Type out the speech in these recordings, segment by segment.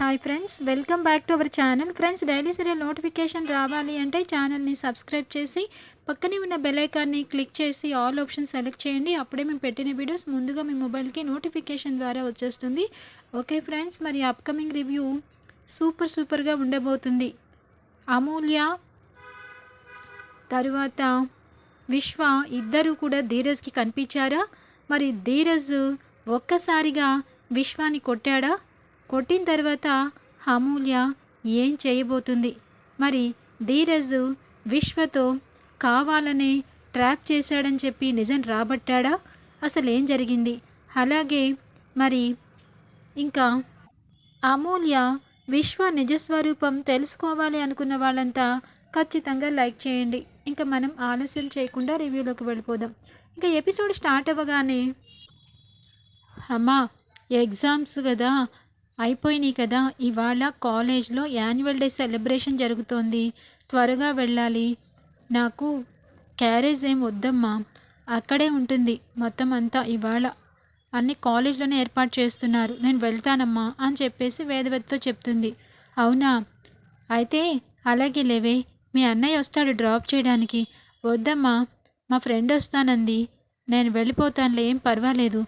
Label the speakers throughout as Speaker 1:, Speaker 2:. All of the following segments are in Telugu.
Speaker 1: Hi friends welcome back to our channel friends daily serial notification రావాలి అంటే ఛానల్ని సబ్స్క్రైబ్ చేసి పక్కనే ఉన్న బెలైకాన్ని క్లిక్ చేసి ఆల్ ఆప్షన్ సెలెక్ట్ చేయండి. అప్పుడే మేము పెట్టిన వీడియోస్ ముందుగా మీ మొబైల్కి నోటిఫికేషన్ ద్వారా వచ్చేస్తుంది. ఓకే ఫ్రెండ్స్ మరి అప్కమింగ్ రివ్యూ సూపర్ సూపర్గా ఉండబోతుంది. అమూల్య తరువాత విశ్వ ఇద్దరు కూడా ధీరజ్కి కనిపించారా? మరి ధీరజ్ ఒక్కసారిగా విశ్వాన్ని కొట్టాడా? కొట్టిన తర్వాత అమూల్య ఏం చేయబోతుంది? మరి ధీరజ్ విశ్వతో కావాలనే ట్రాప్ చేశాడని చెప్పి నిజం రాబట్టాడా? అసలు ఏం జరిగింది? అలాగే మరి ఇంకా అమూల్య విశ్వ నిజస్వరూపం తెలుసుకోవాలి అనుకున్న వాళ్ళంతా ఖచ్చితంగా లైక్ చేయండి. ఇంకా మనం ఆలస్యం చేయకుండా రివ్యూలోకి వెళ్ళిపోదాం. ఇంకా ఎపిసోడ్ స్టార్ట్ అవ్వగానే అమ్మా ఎగ్జామ్స్ కదా. అయిపోయినాయి కదా. ఇవాళ కాలేజ్లో యాన్యువల్ డే సెలబ్రేషన్ జరుగుతోంది. త్వరగా వెళ్ళాలి. నాకు క్యారేజ్ ఏం వద్దమ్మా. అక్కడే ఉంటుంది మొత్తం అంతా ఇవాళ. అన్ని కాలేజ్లోనే ఏర్పాటు చేస్తున్నారు. నేను వెళ్తానమ్మా అని చెప్పేసి వేదవతితో చెప్తుంది. అవునా? అయితే అలాగే లేవే. మీ అన్నయ్య వస్తాడు డ్రాప్ చేయడానికి. వద్దమ్మా మా ఫ్రెండ్ వస్తానంది. నేను వెళ్ళిపోతానులే ఏం పర్వాలేదు.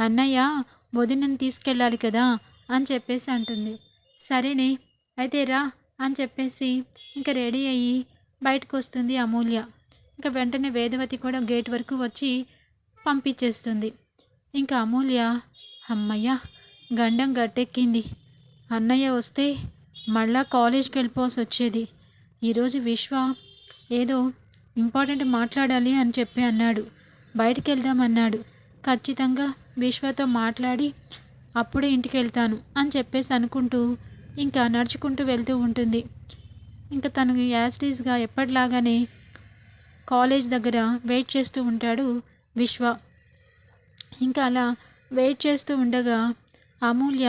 Speaker 1: అన్నయ్య వదినని తీసుకెళ్ళాలి కదా. అని చెప్పేసి అంటుంది. సరేనే అయితే రా అని చెప్పేసి ఇంకా రెడీ అయ్యి బయటకు వస్తుంది అమూల్య. ఇంకా వెంటనే వేదవతి కూడా గేట్ వరకు వచ్చి పంపించేస్తుంది. ఇంకా అమూల్య అమ్మయ్య గండం గట్టెక్కింది. అన్నయ్య వస్తే మళ్ళా కాలేజ్కి వెళ్ళిపోవాల్సి వచ్చేది. ఈరోజు విశ్వ ఏదో ఇంపార్టెంట్ మాట్లాడాలి అని చెప్పి అన్నాడు. బయటికి వెళ్దామన్నాడు ఖచ్చితంగా విశ్వతో మాట్లాడి అప్పుడే ఇంటికి వెళ్తాను అని చెప్పేసి అనుకుంటూ ఇంకా నడుచుకుంటూ వెళ్తూ ఉంటుంది. ఇంకా తను యాజ్టీస్గా ఎప్పటిలాగానే కాలేజ్ దగ్గర వెయిట్ చేస్తూ ఉంటాడు విశ్వ. ఇంకా అలా వెయిట్ చేస్తూ ఉండగా అమూల్య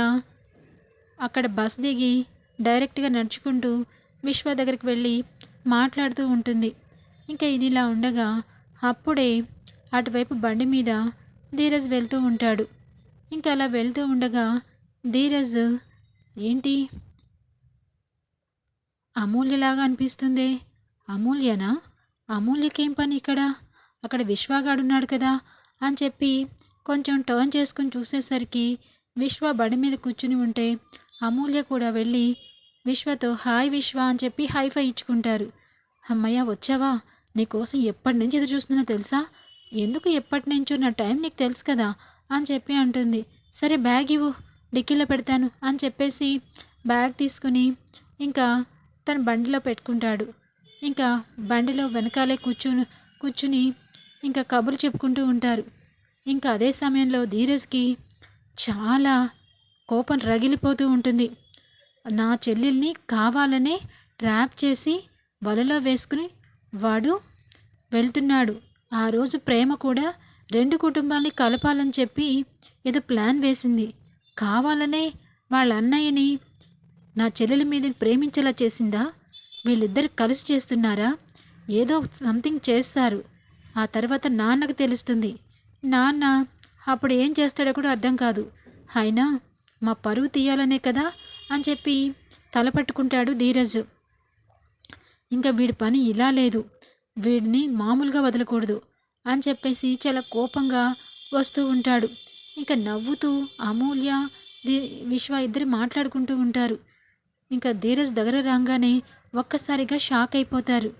Speaker 1: అక్కడ బస్ దిగి డైరెక్ట్గా నడుచుకుంటూ విశ్వ దగ్గరికి వెళ్ళి మాట్లాడుతూ ఉంటుంది. ఇంకా ఇది ఇలా ఉండగా అప్పుడే అటువైపు బండి మీద ధీరజ్ వెళ్తూ ఉంటాడు. ఇంకా అలా వెళ్తూ ఉండగా ధీరజ్ ఏంటి? అమూల్యలాగా అనిపిస్తుంది. అమూల్యనా? అమూల్యకేం పని ఇక్కడ? అక్కడ విశ్వగాడున్నాడు కదా అని చెప్పి కొంచెం టర్న్ చేసుకుని చూసేసరికి విశ్వ బడి మీద కూర్చుని ఉంటే అమూల్య కూడా వెళ్ళి విశ్వతో హాయ్ విశ్వ అని చెప్పి హైఫై ఇచ్చుకుంటారు. అమ్మయ్య వచ్చావా? నీకోసం ఎప్పటి నుంచి ఎదురు చూస్తున్నా తెలుసా? ఎందుకు ఎప్పటి నుంచో? నా టైం నీకు తెలుసు కదా. అని చెప్పి అంటుంది. సరే బ్యాగ్ ఇవ్వు. డిక్కీలో పెడతాను అని చెప్పేసి బ్యాగ్ తీసుకుని ఇంకా తన బండిలో పెట్టుకుంటాడు. ఇంకా బండిలో వెనకాలే కూర్చుని కూర్చుని ఇంకా కబుర్లు చెప్పుకుంటూ ఉంటారు. ఇంకా అదే సమయంలో ధీరజ్కి చాలా కోపం రగిలిపోతూ ఉంటుంది. నా చెల్లెల్ని కావాలనే ట్రాప్ చేసి వలలో వేసుకుని వాడు వెళ్తున్నాడు. ఆ రోజు ప్రేమ కూడా రెండు కుటుంబాల్ని కలపాలని చెప్పి ఏదో ప్లాన్ వేసింది. కావాలనే వాళ్ళ అన్నయ్యని నా చెల్లెల మీద ప్రేమించేలా చేసిందా? వీళ్ళిద్దరు కలిసి చేస్తున్నారా? ఏదో సంథింగ్ చేస్తారు. ఆ తర్వాత నాన్నకు తెలుస్తుంది. నాన్న అప్పుడు ఏం చేస్తాడో కూడా అర్థం కాదు. అయినా మా పరువు తీయాలనే కదా అని చెప్పి తలపట్టుకుంటాడు ధీరజ్. ఇంకా వీడి పని ఇలా లేదు. వీడిని మామూలుగా వదలకూడదు. అని చెప్పేసి చాలా కోపంగా వస్తూ ఉంటాడు. ఇంకా నవ్వుతూ అమూల్య ది విశ్వ ఇద్దరు మాట్లాడుకుంటూ ఉంటారు. ఇంకా ధీరజ్ దగ్గర రాగానే ఒక్కసారిగా షాక్ అయిపోతారు.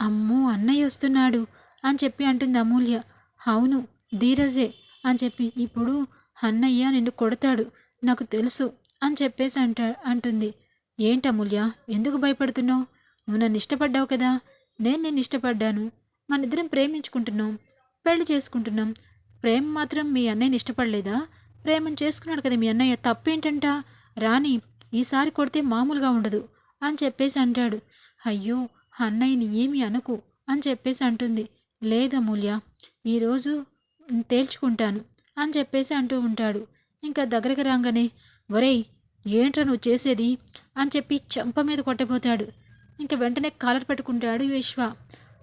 Speaker 1: అమ్మో అన్నయ్య వస్తున్నాడు అని చెప్పి అంటుంది అమూల్య. అవును ధీరజే అని చెప్పి. ఇప్పుడు అన్నయ్య నిన్ను కొడతాడు నాకు తెలుసు అని చెప్పేసి అంట అంటుంది. ఏంటి అమూల్య ఎందుకు భయపడుతున్నావు? నువ్వు నన్ను ఇష్టపడ్డావు కదా. నేను నిన్ను ఇష్టపడ్డాను. మన ఇద్దరం ప్రేమించుకుంటున్నాం పెళ్ళి చేసుకుంటున్నాం. ప్రేమ మాత్రం మీ అన్నయ్యని ఇష్టపడలేదా? ప్రేమను చేసుకున్నాడు కదా మీ అన్నయ్య తప్పేంటంట? రాని ఈసారి కొడితే మామూలుగా ఉండదు అని చెప్పేసి అంటాడు. అయ్యో అన్నయ్యని ఏమి అనకు అని చెప్పేసి అంటుంది. లేదమూల్య ఈరోజు తేల్చుకుంటాను అని చెప్పేసి అంటూ ఉంటాడు. ఇంకా దగ్గరికి రాగానే ఒరేయ్ ఏంట్రా నువ్వు చేసేది? అని చెప్పి చెంప మీద కొట్టబోతాడు. ఇంకా వెంటనే కాలర్ పెట్టుకుంటాడు విశ్వ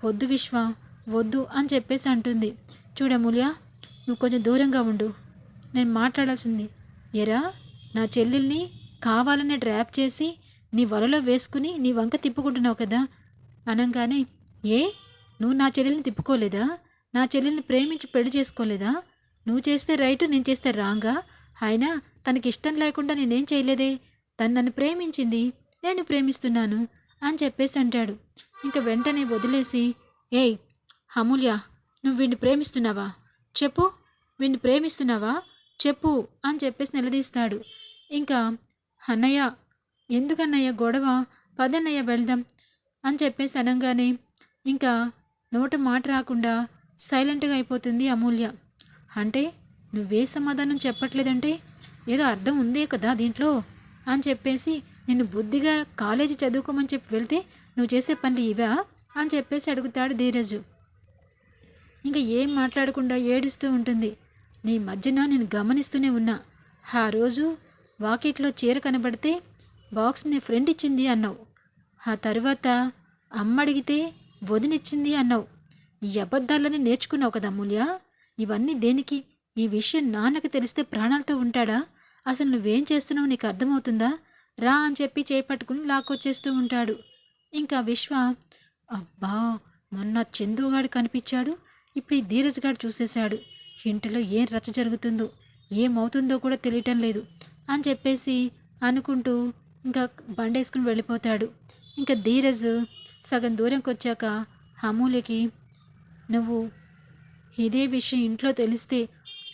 Speaker 1: వద్దు విశ్వ వద్దు అని చెప్పేసి అంటుంది. చూడమూల్య నువ్వు కొంచెం దూరంగా ఉండు. నేను మాట్లాడాల్సింది ఎరా నా చెల్లెల్ని కావాలని డ్రాప్ చేసి నీ వలలో వేసుకుని నీ వంక తిప్పుకుంటున్నావు కదా? అనగానే ఏ? నువ్వు నా చెల్లెల్ని తిప్పుకోలేదా? నా చెల్లెల్ని ప్రేమించి పెళ్ళి చేసుకోలేదా? నువ్వు చేస్తే రైటు నేను చేస్తే రాంగా? అయినా తనకి ఇష్టం లేకుండా నేనేం చేయలేదే? తను నన్ను ప్రేమించింది నేను ప్రేమిస్తున్నాను అని చెప్పేసి అంటాడు. ఇంకా వెంటనే వదిలేసి ఏయ్ అమూల్య నువ్వు వీడిని ప్రేమిస్తున్నావా? చెప్పు వీడిని ప్రేమిస్తున్నావా? చెప్పు అని చెప్పేసి నిలదీస్తాడు. ఇంకా అన్నయ్య ఎందుకన్నయ్య గొడవ? పదన్నయ్య వెళ్దాం అని చెప్పేసి అనగానే ఇంకా నోట మాట రాకుండా సైలెంట్గా అయిపోతుంది అమూల్య. అంటే నువ్వే సమాధానం చెప్పట్లేదంటే? ఏదో అర్థం ఉందే కదా దీంట్లో? అని చెప్పేసి నిన్ను బుద్ధిగా కాలేజీ చదువుకోమని చెప్పి వెళ్తే నువ్వు చేసే పనులు ఇవా? అని చెప్పేసి అడుగుతాడు ధీరజు. ఇంకా ఏం మాట్లాడకుండా ఏడుస్తూ ఉంటుంది. నీ మధ్యన నేను గమనిస్తూనే ఉన్నా. ఆ రోజు వాకిట్లో చీర కనబడితే బాక్స్ నీ ఫ్రెండ్ ఇచ్చింది అన్నావు. ఆ తర్వాత అమ్మ అడిగితే వదినిచ్చింది అన్నావు. ఈ అబద్ధాలని నేర్చుకున్నావు కదా అమూల్య? ఇవన్నీ దేనికి? ఈ విషయం నాన్నకి తెలిస్తే ప్రాణాలతో ఉంటాడా? అసలు నువ్వేం చేస్తున్నావు నీకు అర్థమవుతుందా? రా అని చెప్పి చేపట్టుకుని లాక్కొచ్చేస్తూ ఉంటాడు. ఇంకా విశ్వ అబ్బా మొన్న చందుగాడు కనిపించాడు. ఇప్పుడు ఈ ధీరజ్ చూసేశాడు. ఇంటిలో ఏం రచ్చ జరుగుతుందో ఏమవుతుందో కూడా తెలియటం లేదు అని చెప్పేసి అనుకుంటూ ఇంకా బండేసుకుని వెళ్ళిపోతాడు. ఇంకా ధీరజ్ సగం దూరంకి వచ్చాక అమూల్యకి నువ్వు ఇదే విషయం ఇంట్లో తెలిస్తే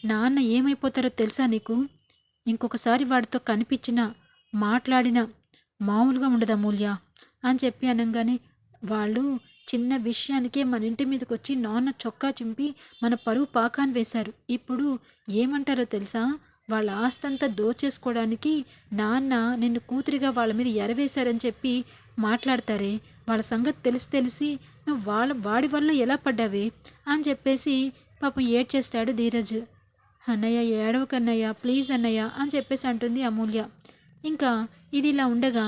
Speaker 1: నాన్న ఏమైపోతారో తెలుసా నీకు? ఇంకొకసారి వాడితో కనిపించిన మాట్లాడిన మామూలుగా ఉండదు అమూల్య. అని చెప్పి అనగానే వాళ్ళు చిన్న విషయానికే మన ఇంటి మీదకి వచ్చి నాన్న చొక్కా చింపి మన పరువు పాకాన్ని వేశారు. ఇప్పుడు ఏమంటారో తెలుసా? వాళ్ళ ఆస్తంతా దోచేసుకోవడానికి నాన్న నిన్ను కూతురిగా వాళ్ళ మీద ఎరవేశారని చెప్పి మాట్లాడతారే. వాళ్ళ సంగతి తెలిసి తెలిసి నువ్వు వాళ్ళ వాడి వల్ల ఎలా పడ్డావే? అని చెప్పేసి పాపం ఏడ్చేస్తాడు ధీరజ్. అన్నయ్య ఏడవకన్నయ్య ప్లీజ్ అన్నయ్య అని చెప్పేసి అంటుంది అమూల్య. ఇంకా ఇది ఇలా ఉండగా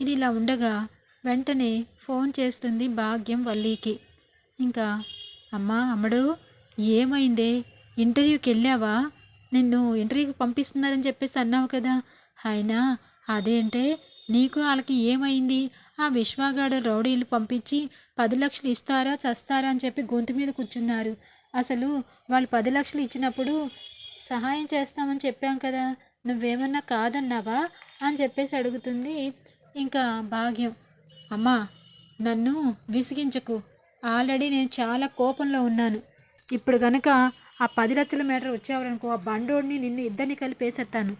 Speaker 1: ఇది ఇలా ఉండగా వెంటనే ఫోన్ చేస్తుంది భాగ్యం వల్లీకి. ఇంకా అమ్మా అమ్మడు ఏమైందే? ఇంటర్వ్యూకి వెళ్ళావా? నిన్ను ఇంటర్వ్యూకి పంపిస్తున్నారని చెప్పేసి అన్నావు కదా. అయినా అదేంటే నీకు వాళ్ళకి ఏమైంది? ఆ విశ్వాగాడు రౌడీలు పంపించి పది లక్షలు ఇస్తారా చస్తారా అని చెప్పి గొంతు మీద కూర్చున్నారు. అసలు వాళ్ళు పది లక్షలు ఇచ్చినప్పుడు సహాయం చేస్తామని చెప్పాం కదా. నువ్వేమన్నా కాదన్నావా? అని చెప్పేసి అడుగుతుంది ఇంకా భాగ్యం. అమ్మా నన్ను విసిగించకు. ఆల్రెడీ నేను చాలా కోపంలో ఉన్నాను. ఇప్పుడు గనక ఆ పది లక్షల మీటర్ వచ్చేవారనుకో ఆ బండోడిని నిన్ను ఇద్దరిని కలిపేసేస్తాను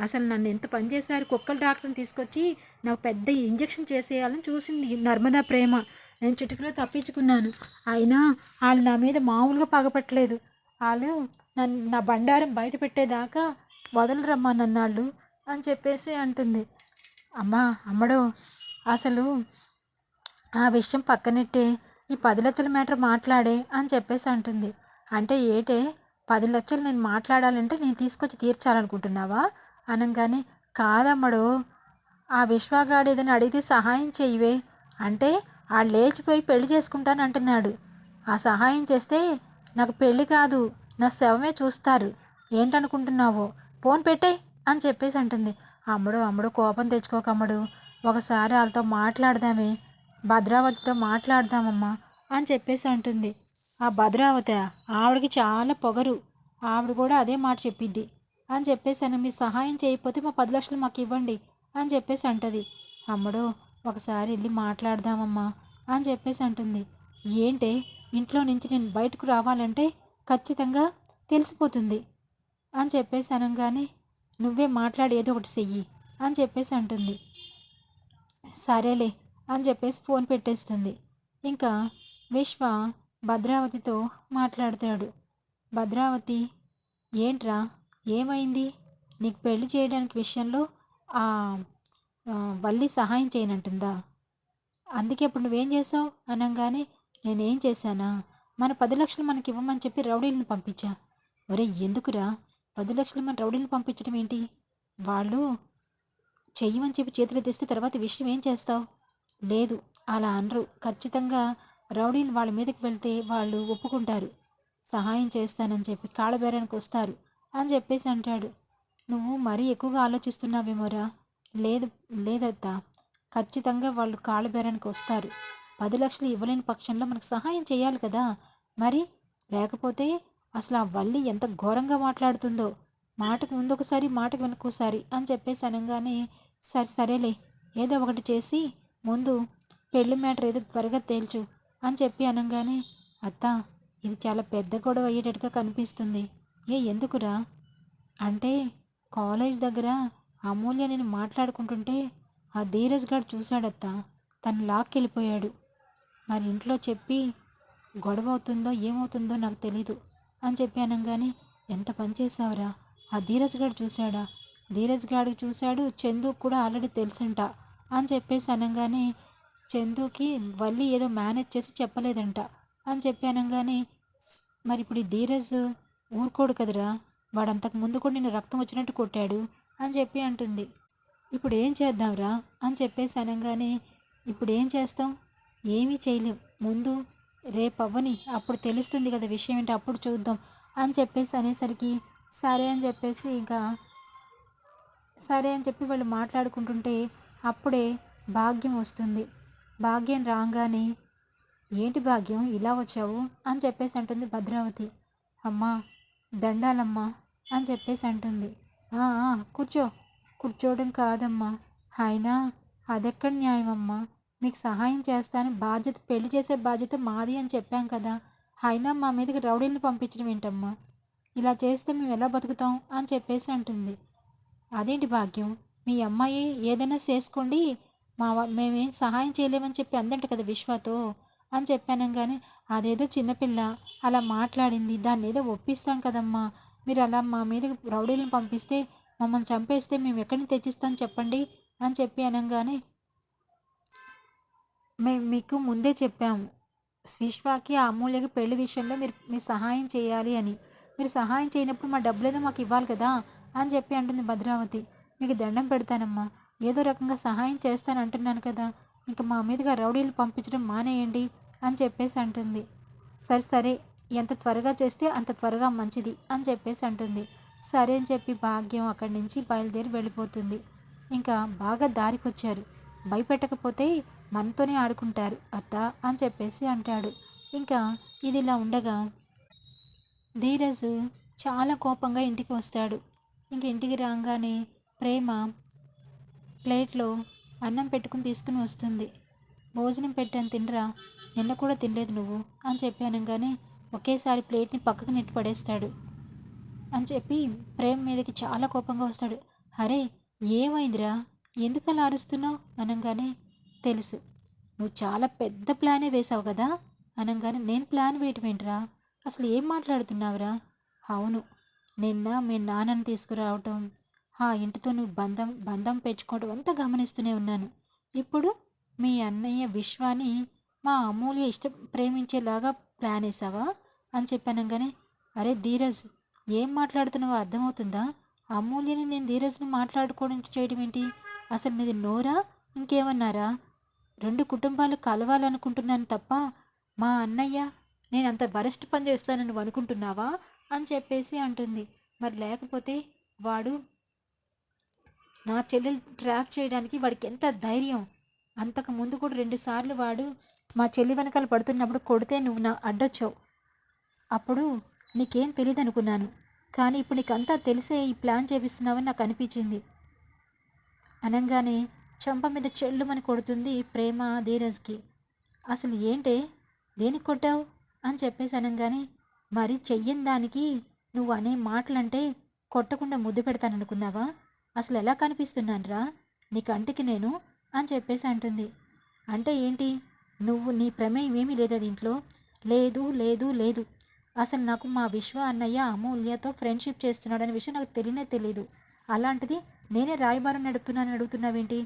Speaker 1: అసలు నన్ను ఎంత పనిచేశారు కుక్కల డాక్టర్ని తీసుకొచ్చి నాకు పెద్ద ఇంజెక్షన్ చేసేయాలని చూసింది నర్మదా ప్రేమ. నేను చిటికలో తప్పించుకున్నాను. అయినా వాళ్ళు నా మీద మామూలుగా పగపట్టలేదు. వాళ్ళు నన్ను నా బండారం బయట పెట్టేదాకా వదలరమ్మా నన్నాళ్ళు అని చెప్పేసి అంటుంది. అమ్మా అమ్మడో అసలు ఆ విషయం పక్కనెట్టే ఈ పది లక్షల మీటర్ మాట్లాడే అని చెప్పేసి అంటుంది. అంటే ఏటే పది లక్షలు నేను మాట్లాడాలంటే నేను తీసుకొచ్చి తీర్చాలనుకుంటున్నావా? అనగానే కాదమ్మడు ఆ విశ్వగాడు ఏదైనా అడిగితే సహాయం చేయవే. అంటే ఆ లేచిపోయి పెళ్ళి చేసుకుంటాను అంటున్నాడు. ఆ సహాయం చేస్తే నాకు పెళ్ళి కాదు నా శవమే చూస్తారు. ఏంటనుకుంటున్నావో ఫోన్ పెట్టే అని చెప్పేసి అంటుంది. అమ్ముడు అమ్ముడు కోపం తెచ్చుకోకమ్మడు ఒకసారి వాళ్ళతో మాట్లాడదామే భద్రావతితో మాట్లాడదామమ్మా అని చెప్పేసి అంటుంది. ఆ భద్రావతి ఆవిడకి చాలా పొగరు. ఆవిడ కూడా అదే మాట చెప్పిద్ది అని చెప్పేసాను మీ సహాయం చేయకపోతే మా పది లక్షలు మాకు ఇవ్వండి అని చెప్పేసి అంటది. అమ్మడు ఒకసారి వెళ్ళి మాట్లాడదామమ్మా అని చెప్పేసి అంటుంది. ఏంటే ఇంట్లో నుంచి నేను బయటకు రావాలంటే ఖచ్చితంగా తెలిసిపోతుంది అని చెప్పేసి అనగానే నువ్వే మాట్లాడి ఏదో ఒకటి చెయ్యి అని చెప్పేసి అంటుంది. సరేలే అని చెప్పేసి ఫోన్ పెట్టేస్తుంది. ఇంకా విశ్వ భద్రావతితో మాట్లాడతాడు. భద్రావతి ఏంట్రా ఏమైంది? నీకు పెళ్ళి చేయడానికి విషయంలో ఆ వల్లి సహాయం చేయనంటుందా? అందుకే ఇప్పుడు నువ్వేం చేసావు అనగానే నేనేం చేశానా? మన పది లక్షలు మనకి ఇవ్వమని చెప్పి రౌడీలను పంపించా. ఒరే ఎందుకురా? పది లక్షలు మంది రౌడీలు పంపించడం ఏంటి? వాళ్ళు చెయ్యమని చెప్పి చేతులు తెస్తే తర్వాత విషయం ఏం చేస్తావు? లేదు అలా అనరు. ఖచ్చితంగా రౌడీలు వాళ్ళ మీదకి వెళ్తే వాళ్ళు ఒప్పుకుంటారు. సహాయం చేస్తానని చెప్పి కాళ్ళబేరానికి వస్తారు అని చెప్పేసి అంటాడు. నువ్వు మరీ ఎక్కువగా ఆలోచిస్తున్నావేమోరా? లేదు లేదత్తా. ఖచ్చితంగా వాళ్ళు కాళ్ళబేరానికి వస్తారు. పది లక్షలు ఇవ్వలేని పక్షంలో మనకు సహాయం చేయాలి కదా? మరి? లేకపోతే అసలు ఆ వల్లి ఎంత ఘోరంగా మాట్లాడుతుందో. మాటకు ముందు ఒకసారి మాటకు వెనుకోసారి అని చెప్పేసి అనగానే సరే సరేలే ఏదో ఒకటి చేసి ముందు పెళ్ళి మ్యాటర్ ఏదో త్వరగా తేల్చు అని చెప్పి అనగానే అత్త ఇది చాలా పెద్ద గొడవ అయ్యేటట్టుగా కనిపిస్తుంది. ఏ ఎందుకురా? అంటే కాలేజ్ దగ్గర అమూల్య నేను మాట్లాడుకుంటుంటే ఆ ధీరజ్ గారు చూశాడత్త. తను లాక్కెళ్ళిపోయాడు. మరి ఇంట్లో చెప్పి గొడవ అవుతుందో ఏమవుతుందో నాకు తెలీదు. అని చెప్పి అనగానే ఎంత పని చేసావురా ఆ ధీరజ్ గారు చూశాడా? ధీరజ్ గారు చూశాడు చందు కూడా ఆల్రెడీ తెలుసంట అని చెప్పేసి అనగానే చందుకి వల్లి ఏదో మేనేజ్ చేసి చెప్పలేదంట అని చెప్పి అనగానే మరి ఇప్పుడు ఈ ధీరజ్ ఊరుకోడు కదరా? వాడు అంతకు ముందు కూడా నేను రక్తం వచ్చినట్టు కొట్టాడు అని చెప్పి అంటుంది. ఇప్పుడు ఏం చేద్దాంరా? అని చెప్పేసి అనగానే ఇప్పుడు ఏం చేస్తాం? ఏమీ చేయలేం. ముందు రేపవ్వని అప్పుడు తెలుస్తుంది కదా విషయం ఏంటి అప్పుడు చూద్దాం అని చెప్పేసి అనేసరికి సరే అని చెప్పేసి ఇంకా సరే అని చెప్పి వాళ్ళు మాట్లాడుకుంటుంటే అప్పుడే భాగ్యం వస్తుంది. భాగ్యం రాగానే ఏంటి భాగ్యం? ఇలా వచ్చావు? అని చెప్పేసి అంటుంది భద్రావతి. అమ్మా దండాలమ్మా అని చెప్పేసి అంటుంది. కూర్చో కూర్చోవడం కాదమ్మా. అయినా అదెక్కడ న్యాయమమ్మా? మీకు సహాయం చేస్తాను. బాధ్యత పెళ్ళి చేసే బాధ్యత మాది అని చెప్పాం కదా. అయినా మా మీదకి రౌడీలను పంపించడం ఏంటమ్మా? ఇలా చేస్తే మేము ఎలా బతుకుతాం అని చెప్పేసి అంటుంది. అదేంటి భాగ్యం? మీ అమ్మాయి ఏదైనా చేసుకోండి. మా మేమేం సహాయం చేయలేమని చెప్పి అందంట కదా విశ్వతో అని చెప్పాను కానీ అదేదో చిన్నపిల్ల అలా మాట్లాడింది. దాన్ని ఏదో ఒప్పిస్తాం కదమ్మా. మీరు అలా మా మీద రౌడీలను పంపిస్తే మమ్మల్ని చంపేస్తే మేము ఎక్కడిని తెచ్చిస్తాం చెప్పండి అని చెప్పి అనగానే మేము మీకు ముందే చెప్పాము. విశ్వాకి ఆ అమూల్యకి పెళ్ళి విషయంలో మీరు మీరు సహాయం చేయాలి అని. మీరు సహాయం చేయనప్పుడు మా డబ్బులైనా మాకు ఇవ్వాలి కదా అని చెప్పి అంటుంది భద్రావతి. మీకు దండం పెడతానమ్మా. ఏదో రకంగా సహాయం చేస్తాను అంటున్నాను కదా. ఇంకా మా మీదుగా రౌడీలు పంపించడం మానేయండి అని చెప్పేసి అంటుంది. సరే సరే. ఎంత త్వరగా చేస్తే అంత త్వరగా మంచిది అని చెప్పేసి అంటుంది. సరే అని చెప్పి భాగ్యం అక్కడి నుంచి బయలుదేరి వెళ్ళిపోతుంది. ఇంకా బాగా దారికొచ్చారు. భయపెట్టకపోతే మనతోనే ఆడుకుంటారు అత్త అని చెప్పేసి అంటాడు. ఇంకా ఇది ఇలా ఉండగా ధీరజ్ చాలా కోపంగా ఇంటికి వస్తాడు. ఇంక ఇంటికి రాగానే ప్రేమ ప్లేట్లో అన్నం పెట్టుకుని తీసుకుని వస్తుంది. భోజనం పెట్టాను తినరా నిన్న కూడా తినలేదు నువ్వు అని చెప్పి అనగానే ఒకేసారి ప్లేట్ని పక్కకు నెట్టి పడేస్తాడు. అని చెప్పి ప్రేమ మీదకి చాలా కోపంగా వస్తాడు. అరే ఏమైందిరా? ఎందుకు అలా అరుస్తున్నావు? అనగానే తెలుసు. నువ్వు చాలా పెద్ద ప్లానే వేసావు కదా? అనగానే నేను ప్లాన్ వేయటం ఏంట్రా? అసలు ఏం మాట్లాడుతున్నావురా? అవును నిన్న మీ నాన్నని తీసుకురావటం ఆ ఇంటితో నువ్వు బంధం బంధం పెంచుకోవడం అంతా గమనిస్తూనే ఉన్నాను. ఇప్పుడు మీ అన్నయ్య విశ్వాని మా అమూల్య ఇష్టం ప్రేమించేలాగా ప్లాన్ వేసావా అని చెప్పానంగానే అరే ధీరజ్ ఏం మాట్లాడుతున్నావో అర్థమవుతుందా? అమూల్యని నేను ధీరజ్ని మాట్లాడుకోవడం చేయడం ఏంటి? అసలు నీది నోరా? ఇంకేమన్నారా? రెండు కుటుంబాలు కలవాలనుకుంటున్నాను తప్ప మా అన్నయ్య నేను అంత వరస్ట్ పని చేస్తానని నువ్వు అనుకుంటున్నావా అని చెప్పేసి అంటుంది. మరి లేకపోతే వాడు నా చెల్లెలు ట్రాప్ చేయడానికి వాడికి ఎంత ధైర్యం? అంతకు ముందు కూడా రెండుసార్లు వాడు మా చెల్లి వెనకాల పడుతున్నప్పుడు కొడితే నువ్వు నా అడ్డొచ్చావు. అప్పుడు నీకేం తెలియదు అనుకున్నాను కానీ ఇప్పుడు నీకంతా తెలిసే ఈ ప్లాన్ చేపిస్తున్నావని నాకు అనిపించింది. అనగానే చెంప మీద చెల్లుమని కొడుతుంది ప్రేమ ధీరజ్కి. అసలు ఏంటే? దేనికి కొట్టావు? అని చెప్పేసి అనగానే మరి చెయ్యని దానికి నువ్వు అనే మాటలంటే కొట్టకుండా ముద్దు పెడతాననుకున్నావా? అసలు ఎలా కనిపిస్తున్నానురా? నీ కంటికి నేను? అని చెప్పేసి అంటుంది. అంటే ఏంటి? నువ్వు నీ ప్రమేయం ఏమీ లేదా దీంట్లో? లేదు లేదు లేదు. అసలు నాకు మా విశ్వ అన్నయ్య అమూల్యతో ఫ్రెండ్షిప్ చేస్తున్నాడనే విషయం నాకు తెలియనే తెలియదు అలాంటిది నేనే రాయబారం నడుపుతున్నానని అడుగుతున్నావేంటి?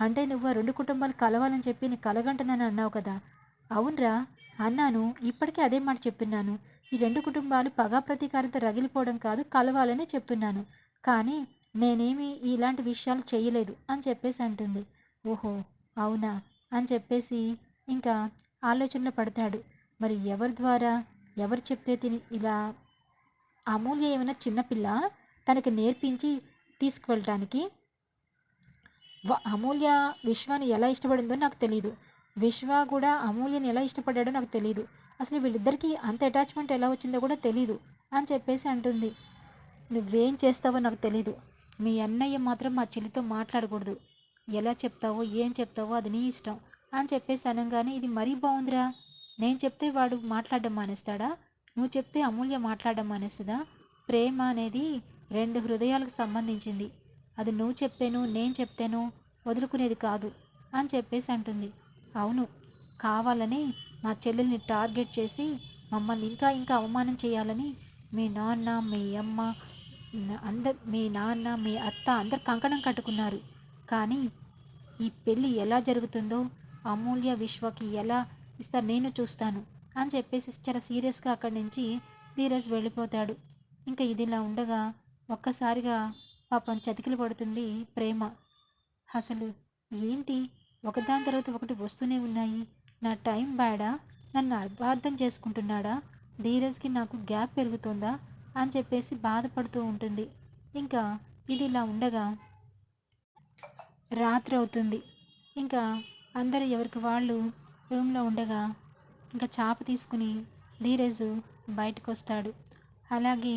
Speaker 1: అంటే నువ్వు ఆ రెండు కుటుంబాలు కలవాలని చెప్పి నీ కలగంటున్నాను అన్నావు కదా. అవునరా. అన్నాను. ఇప్పటికే అదే మాట చెప్తున్నాను ఈ రెండు కుటుంబాలు పగా ప్రతీకారంతో రగిలిపోవడం కాదు కలవాలని చెప్తున్నాను. కానీ నేనేమి ఇలాంటి విషయాలు చేయలేదు అని చెప్పేసి అంటుంది. ఓహో అవునా? అని చెప్పేసి ఇంకా ఆలోచనలో పడతాడు. మరి ఎవరి ద్వారా? ఎవరు చెప్తే తిని ఇలా అమూల్య ఏమైనా చిన్నపిల్ల తనకి నేర్పించి తీసుకువెళ్ళటానికి? అమూల్య విశ్వాని ఎలా ఇష్టపడిందో నాకు తెలియదు విశ్వ కూడా అమూల్యని ఎలా ఇష్టపడ్డాడో నాకు తెలియదు అసలు వీళ్ళిద్దరికీ అంత అటాచ్మెంట్ ఎలా వచ్చిందో కూడా తెలియదు అని చెప్పేసి అంటుంది. నువ్వేం చేస్తావో నాకు తెలీదు. మీ అన్నయ్య మాత్రం మా చెల్లితో మాట్లాడకూడదు. ఎలా చెప్తావో ఏం చెప్తావో అది నీ ఇష్టం అని చెప్పేసి అనగానే ఇది మరీ బాగుందిరా నేను చెప్తే వాడు మాట్లాడడం మానేస్తాడా? నువ్వు చెప్తే అమూల్య మాట్లాడడం మానేస్తుందా? ప్రేమ అనేది రెండు హృదయాలకు సంబంధించింది. అది నువ్వు చెప్పాను నేను చెప్తాను వదులుకునేది కాదు అని చెప్పేసి అంటుంది. అవును కావాలని మా చెల్లెల్ని టార్గెట్ చేసి మమ్మల్ని ఇంకా ఇంకా అవమానం చేయాలని మీ నాన్న మీ అమ్మ అందరు మీ నాన్న మీ అత్త అందరు కంకణం కట్టుకున్నారు. కానీ ఈ పెళ్ళి ఎలా జరుగుతుందో అమూల్య విశ్వకి ఎలా ఇస్తారు నేను చూస్తాను అని చెప్పేసి చాలా సీరియస్గా అక్కడి నుంచి ధీరజ్ వెళ్ళిపోతాడు. ఇంకా ఇదిలా ఉండగా ఒక్కసారిగా పాపం చతికిలు పడుతుంది ప్రేమ. అసలు ఏంటి? ఒకదాని తర్వాత ఒకటి వస్తూనే ఉన్నాయి. నా టైం బ్యాడా? నన్ను అపార్థం చేసుకుంటున్నాడా? ధీరజ్కి నాకు గ్యాప్ పెరుగుతుందా? అని చెప్పేసి బాధపడుతూ ఉంటుంది. ఇంకా ఇది ఇలా ఉండగా రాత్రి అవుతుంది. ఇంకా అందరూ ఎవరికి వాళ్ళు రూమ్లో ఉండగా ఇంకా చాప తీసుకుని ధీరజు బయటకు వస్తాడు అలాగే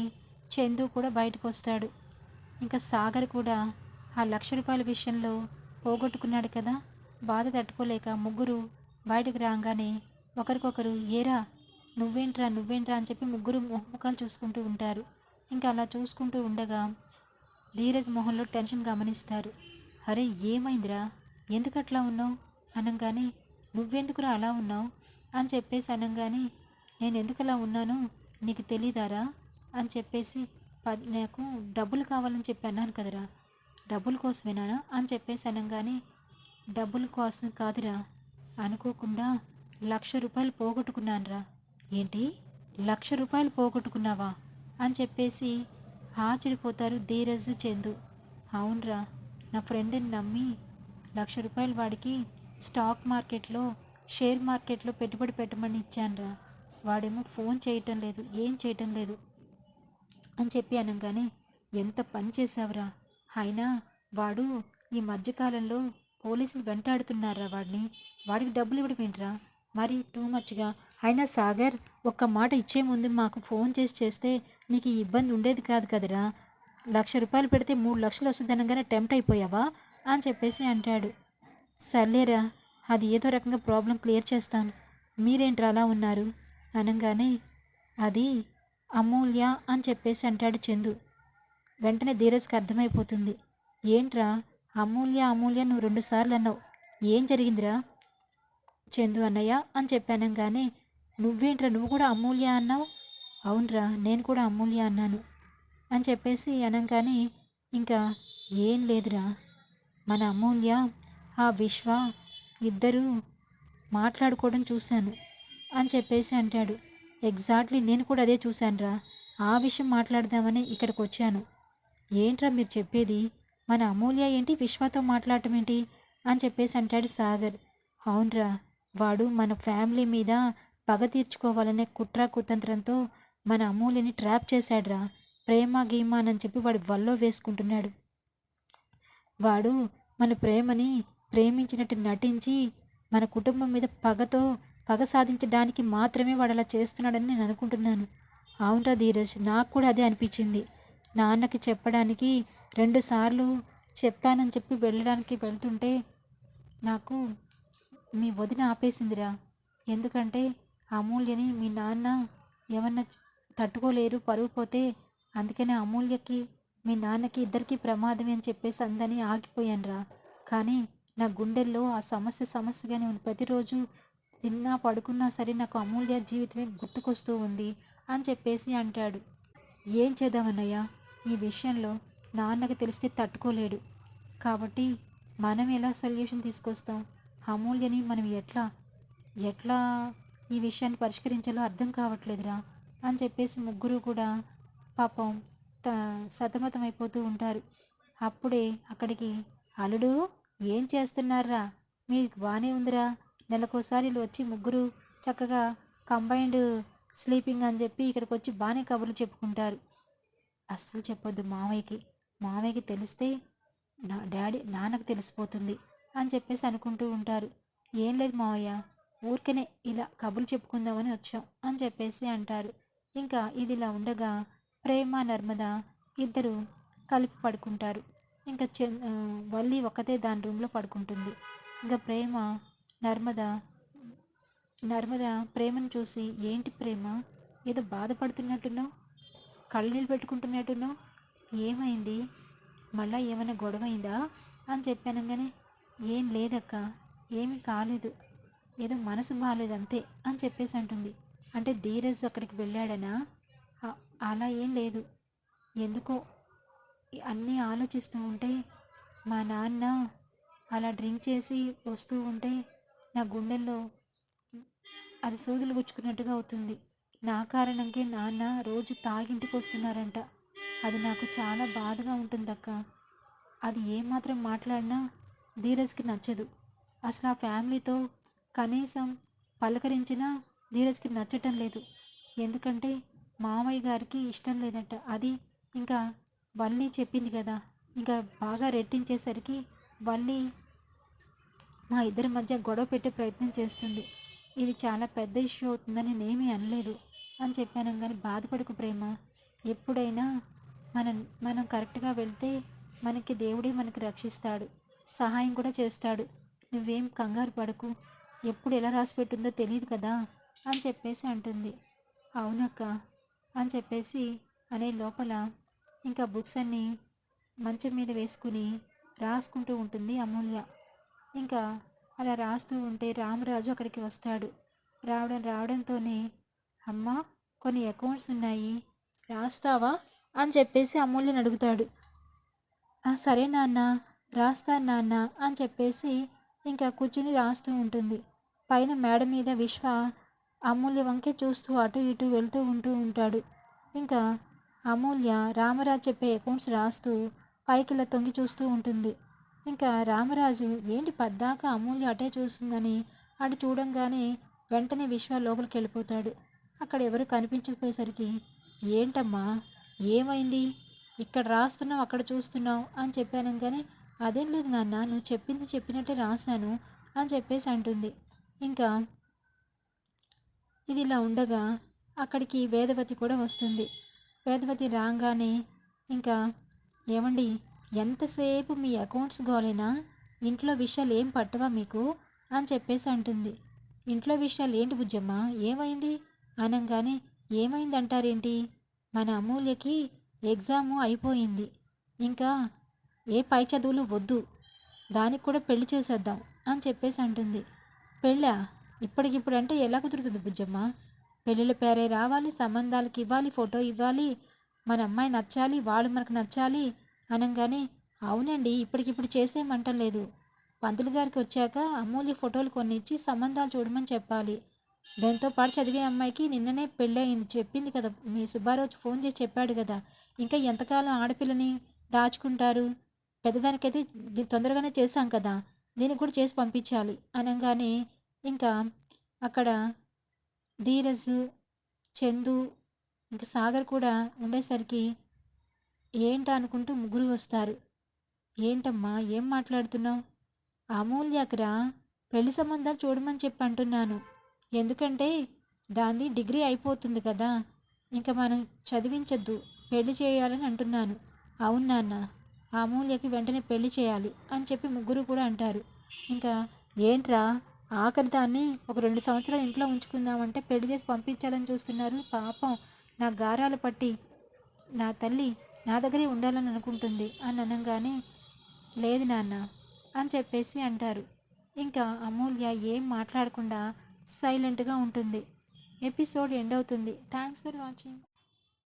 Speaker 1: చందు కూడా బయటకు వస్తాడు ఇంకా సాగర్ కూడా ఆ లక్ష రూపాయల విషయంలో పోగొట్టుకున్నాడు కదా. బాధ తట్టుకోలేక ముగ్గురు బయటకు రాగానే ఒకరికొకరు ఏరా నువ్వేంట్రా నువ్వేంట్రా అని చెప్పి ముగ్గురు ముఖాలు చూసుకుంటూ ఉంటారు. ఇంకా అలా చూసుకుంటూ ఉండగా ధీరజ్ మొహంలో టెన్షన్ గమనిస్తారు. అరే ఏమైందిరా? ఎందుకు అట్లా ఉన్నావు? అనగానే నువ్వెందుకురా అలా ఉన్నావు? అని చెప్పేసి అనగానే నేను ఎందుకు అలా ఉన్నానో నీకు తెలీదారా? అని చెప్పేసి పది నాకు డబ్బులు కావాలని చెప్పి అన్నాను కదరా. డబ్బుల కోసమేనా అని చెప్పేసి అనగానే డబ్బుల కోసం కాదురా. అనుకోకుండా లక్ష రూపాయలు పోగొట్టుకున్నానురా. ఏంటి? లక్ష రూపాయలు పోగొట్టుకున్నావా? అని చెప్పేసి ఆశ్చర్యపోతారు ధీరజ్ చందు. అవునరా నా ఫ్రెండ్ని నమ్మి లక్ష రూపాయలు వాడికి స్టాక్ మార్కెట్లో షేర్ మార్కెట్లో పెట్టుబడి పెట్టమని ఇచ్చానురా. వాడేమో ఫోన్ చేయటం లేదు ఏం చేయటం లేదు. అని చెప్పి అనగానే ఎంత పని చేశావురా. అయినా వాడు ఈ మధ్యకాలంలో పోలీసులు వెంటాడుతున్నారా వాడిని. వాడికి డబ్బులు ఇవ్వడం ఏంట్రా? మరి టూ మచ్గా. అయినా సాగర్ ఒక్క మాట ఇచ్చే ముందు మాకు ఫోన్ చేసి చేస్తే నీకు ఈ ఇబ్బంది ఉండేది కాదు కదరా. లక్ష రూపాయలు పెడితే మూడు లక్షలు వస్తుంది అనగానే టెంప్ట్ అయిపోయావా? అని చెప్పేసి అంటాడు. సర్లేరా అది ఏదో రకంగా ప్రాబ్లం క్లియర్ చేస్తాను. మీరేంట్రా అలా ఉన్నారు? అనగానే అది అమూల్య అని చెప్పేసి అంటాడు చందు. వెంటనే ధీరజ్కి అర్థమైపోతుంది. ఏంట్రా? అమూల్య అమూల్య నువ్వు రెండుసార్లు అన్నావు. ఏం జరిగిందిరా? చందు అన్నయ్య అని చెప్పానంగానే నువ్వేంట్రా? నువ్వు కూడా అమూల్య అన్నావు? అవునరా నేను కూడా అమూల్య అన్నాను అని చెప్పేసి అనగానే ఇంకా ఏం లేదురా. మన అమూల్య ఆ విశ్వ ఇద్దరూ మాట్లాడుకోవడం చూశాను అని చెప్పేసి అంటాడు. ఎగ్జాక్ట్లీ నేను కూడా అదే చూశానురా. ఆ విషయం మాట్లాడదామని ఇక్కడికి వచ్చాను. ఏంట్రా మీరు చెప్పేది? మన అమూల్య ఏంటి? విశ్వతో మాట్లాడటం ఏంటి? అని చెప్పేసి అంటాడు సాగర్. అవునరా. వాడు మన ఫ్యామిలీ మీద పగ తీర్చుకోవాలనే కుట్ర కుతంత్రంతో మన అమూల్యని ట్రాప్ చేశాడురా. ప్రేమ గీమ అని చెప్పి వాడు వల్లో వేసుకుంటున్నాడు. వాడు మన ప్రేమని ప్రేమించినట్టు నటించి మన కుటుంబం మీద పగతో పగ సాధించడానికి మాత్రమే వాడు అలా చేస్తున్నాడని నేను అనుకుంటున్నాను. అవునరా ధీరజ్ నాకు కూడా అదే అనిపించింది. నాన్నకి చెప్పడానికి రెండుసార్లు చెప్తానని చెప్పి వెళ్ళడానికి వెళ్తుంటే నాకు మీ వదిన ఆపేసిందిరా. ఎందుకంటే అమూల్యని మీ నాన్న ఏమన్నా తట్టుకోలేరు పరువు పోతే అందుకనే అమూల్యకి మీ నాన్నకి ఇద్దరికీ ప్రమాదమే అని చెప్పేసి అందని ఆగిపోయానురా. కానీ నా గుండెల్లో ఆ సమస్య సమస్యగానే ఉంది. ప్రతిరోజు తిన్నా పడుకున్నా సరే నాకు అమూల్య జీవితమే గుర్తుకొస్తూ ఉంది అని చెప్పేసి అంటాడు. ఏం చేద్దామన్నయ్య ఈ విషయంలో నాన్నకి తెలిస్తే తట్టుకోలేడు. కాబట్టి మనం ఎలా సొల్యూషన్ తీసుకొస్తాం? అమూల్యని మనం ఎట్లా ఎట్లా ఈ విషయాన్ని పరిష్కరించాలో అర్థం కావట్లేదురా అని చెప్పేసి ముగ్గురు కూడా పాపం త సతమతమైపోతూ ఉంటారు. అప్పుడే అక్కడికి అల్లుడు ఏం చేస్తున్నారా? మీకు బాగానే ఉందిరా? నెలకోసారి వీళ్ళు వచ్చి ముగ్గురు చక్కగా కంబైన్డ్ స్లీపింగ్ అని చెప్పి ఇక్కడికి వచ్చి బాగానే కబుర్లు చెప్పుకుంటారు. అస్సలు చెప్పొద్దు మావయ్యకి. మామయ్యకి తెలిస్తే నా డాడీ నాన్నకు తెలిసిపోతుంది అని చెప్పేసి అనుకుంటూ ఉంటారు. ఏం లేదు మావయ్య ఊరికనే ఇలా కబుర్లు చెప్పుకుందామని వచ్చాం అని చెప్పేసి అంటారు. ఇంకా ఇది ఇలా ఉండగా ప్రేమ నర్మద ఇద్దరు కలిపి పడుకుంటారు. ఇంకా చె వల్లి ఒకతే దాని రూమ్లో పడుకుంటుంది. ఇంకా ప్రేమ నర్మద నర్మద ప్రేమను చూసి ఏంటి ప్రేమ? ఏదో బాధపడుతున్నట్టున్నావు? కళ్ళు నీళ్ళు పెట్టుకుంటున్నట్టున్నావు? ఏమైంది? మళ్ళా ఏమైనా గొడవ అయిందా అని చెప్పాను ఏం లేదక్క ఏమీ కాలేదు. ఏదో మనసు బాగాలేదు అంతే అని చెప్పేసి అంటుంది. అంటే ధీరజ్ అక్కడికి వెళ్ళాడనా? అలా ఏం లేదు. ఎందుకో అన్నీ ఆలోచిస్తూ ఉంటే మా నాన్న అలా డ్రింక్ చేసి వస్తూ ఉంటే నా గుండెల్లో అది సూదులు గుచ్చుకున్నట్టుగా అవుతుంది. నా కారణంగా నాన్న రోజు తాగింటికి వస్తున్నారంట. అది నాకు చాలా బాధగా ఉంటుందక్క. అది ఏమాత్రం మాట్లాడినా ధీరజ్కి నచ్చదు. అసలు ఆ ఫ్యామిలీతో కనీసం పలకరించినా ధీరజ్కి నచ్చటం లేదు. ఎందుకంటే మామయ్య గారికి ఇష్టం లేదంట. అది ఇంకా వల్లి చెప్పింది కదా. ఇంకా బాగా రెట్టించేసరికి వల్లి మా ఇద్దరి మధ్య గొడవ పెట్టే ప్రయత్నం చేస్తుంది. ఇది చాలా పెద్ద ఇష్యూ అవుతుందని నేనేమీ అనలేదు. అని చెప్పాను కానీ బాధపడకు ప్రేమ. ఎప్పుడైనా మనం మనం కరెక్ట్గా వెళ్తే మనకి దేవుడే మనకి రక్షిస్తాడు. సహాయం కూడా చేస్తాడు. నువ్వేం కంగారు పడకు. ఎప్పుడు ఎలా రాసి పెట్టిందో తెలియదు కదా? అని చెప్పేసి అంటుంది. అవునక్క. అని చెప్పేసి అనే లోపల ఇంకా బుక్స్ అన్నీ మంచం మీద వేసుకుని రాసుకుంటూ ఉంటుంది అమూల్య. ఇంకా అలా రాస్తూ ఉంటే రామరాజు అక్కడికి వస్తాడు. రావడం రావడంతోనే అమ్మ కొన్ని అకౌంట్స్ ఉన్నాయి. రాస్తావా? అని చెప్పేసి అమూల్యని అడుగుతాడు. సరే నాన్న రాస్తాను నాన్న అని చెప్పేసి ఇంకా కూర్చుని రాస్తూ ఉంటుంది. పైన మేడ మీద విశ్వ అమూల్య వంకే చూస్తూ అటు ఇటు వెళ్తూ ఉంటూ ఉంటాడు. ఇంకా అమూల్య రామరాజు చెప్పే అకౌంట్స్ రాస్తూ పైకిలా తొంగి చూస్తూ ఉంటుంది. ఇంకా రామరాజు ఏంటి పద్దాక అమూల్య అటే చూస్తుందని అటు చూడంగానే వెంటనే విశ్వ లోపలికి వెళ్ళిపోతాడు. అక్కడ ఎవరు కనిపించకపోయేసరికి ఏంటమ్మా ఏమైంది? ఇక్కడ రాస్తున్నావు అక్కడ చూస్తున్నావు అని చెప్పాను కానీ అదేం లేదు నాన్న నువ్వు చెప్పింది చెప్పినట్టే రాశాను అని చెప్పేసి అంటుంది. ఇంకా ఇది ఇలా ఉండగా అక్కడికి వేదవతి కూడా వస్తుంది. వేదవతి రాగానే ఇంకా ఏమండి ఎంతసేపు మీ అకౌంట్స్ గోలేనా ఇంట్లో విషయాలు ఏం పట్టవా మీకు? అని చెప్పేసి అంటుంది. ఇంట్లో విషయాలు ఏంటి బుజ్జమ్మ? ఏమైంది? అనగానే ఏమైంది అంటారేంటి మన అమూల్యకి ఎగ్జాము అయిపోయింది. ఇంకా ఏ పై చదువులు వద్దు. దానికి కూడా పెళ్ళి చేసేద్దాం అని చెప్పేసి అంటుంది. పెళ్ళా? ఇప్పటికిప్పుడు అంటే ఎలా కుదురుతుంది బుజ్జమ్మ? పెళ్ళిళ్ళ పేరే రావాలి సంబంధాలకి ఇవ్వాలి ఫోటో ఇవ్వాలి మన అమ్మాయి నచ్చాలి వాళ్ళు మనకు నచ్చాలి అనగానే అవునండి ఇప్పటికిప్పుడు చేసేయమంటం లేదు. పంతులు గారికి వచ్చాక అమూల్య ఫోటోలు కొన్ని ఇచ్చి సంబంధాలు చూడమని చెప్పాలి. దాంతో పాటు చదివే అమ్మాయికి నిన్ననే పెళ్ళయింది. చెప్పింది కదా మీ సుబ్బారావు ఫోన్ చేసి చెప్పాడు కదా ఇంకా ఎంతకాలం ఆడపిల్లని దాచుకుంటారు? పెద్దదానికైతే తొందరగానే చేశాం కదా దీనికి కూడా చేసి పంపించాలి. అనగానే ఇంకా అక్కడ ధీరజ్ చందు ఇంకా సాగర్ కూడా ఉండేసరికి ఏంట అనుకుంటూ ముగ్గురు వస్తారు. ఏంటమ్మా ఏం మాట్లాడుతున్నావు? అమూల్యకరా పెళ్ళి సంబంధాలు చూడమని చెప్పి అంటున్నాను. ఎందుకంటే దాన్ని డిగ్రీ అయిపోతుంది కదా ఇంకా మనం చదివించద్దు పెళ్ళి చేయాలని అంటున్నాను. అవును నాన్న అమూల్యకి వెంటనే పెళ్ళి చేయాలి అని చెప్పి ముగ్గురు కూడా అంటారు. ఇంకా ఏంట్రా ఆఖరి దాన్ని ఒక రెండు సంవత్సరాలు ఇంట్లో ఉంచుకుందామంటే పెళ్ళి చేసి పంపించాలని చూస్తున్నారు. పాపం నా గారాలు పట్టి నా తల్లి నా దగ్గరే ఉండాలని అనుకుంటుంది. అని అనగానే లేదు నాన్న అని చెప్పేసి అంటారు. ఇంకా అమూల్య ఏం మాట్లాడకుండా సైలెంట్గా ఉంటుంది. ఎపిసోడ్ ఎండ్ అవుతుంది. Thanks for watching.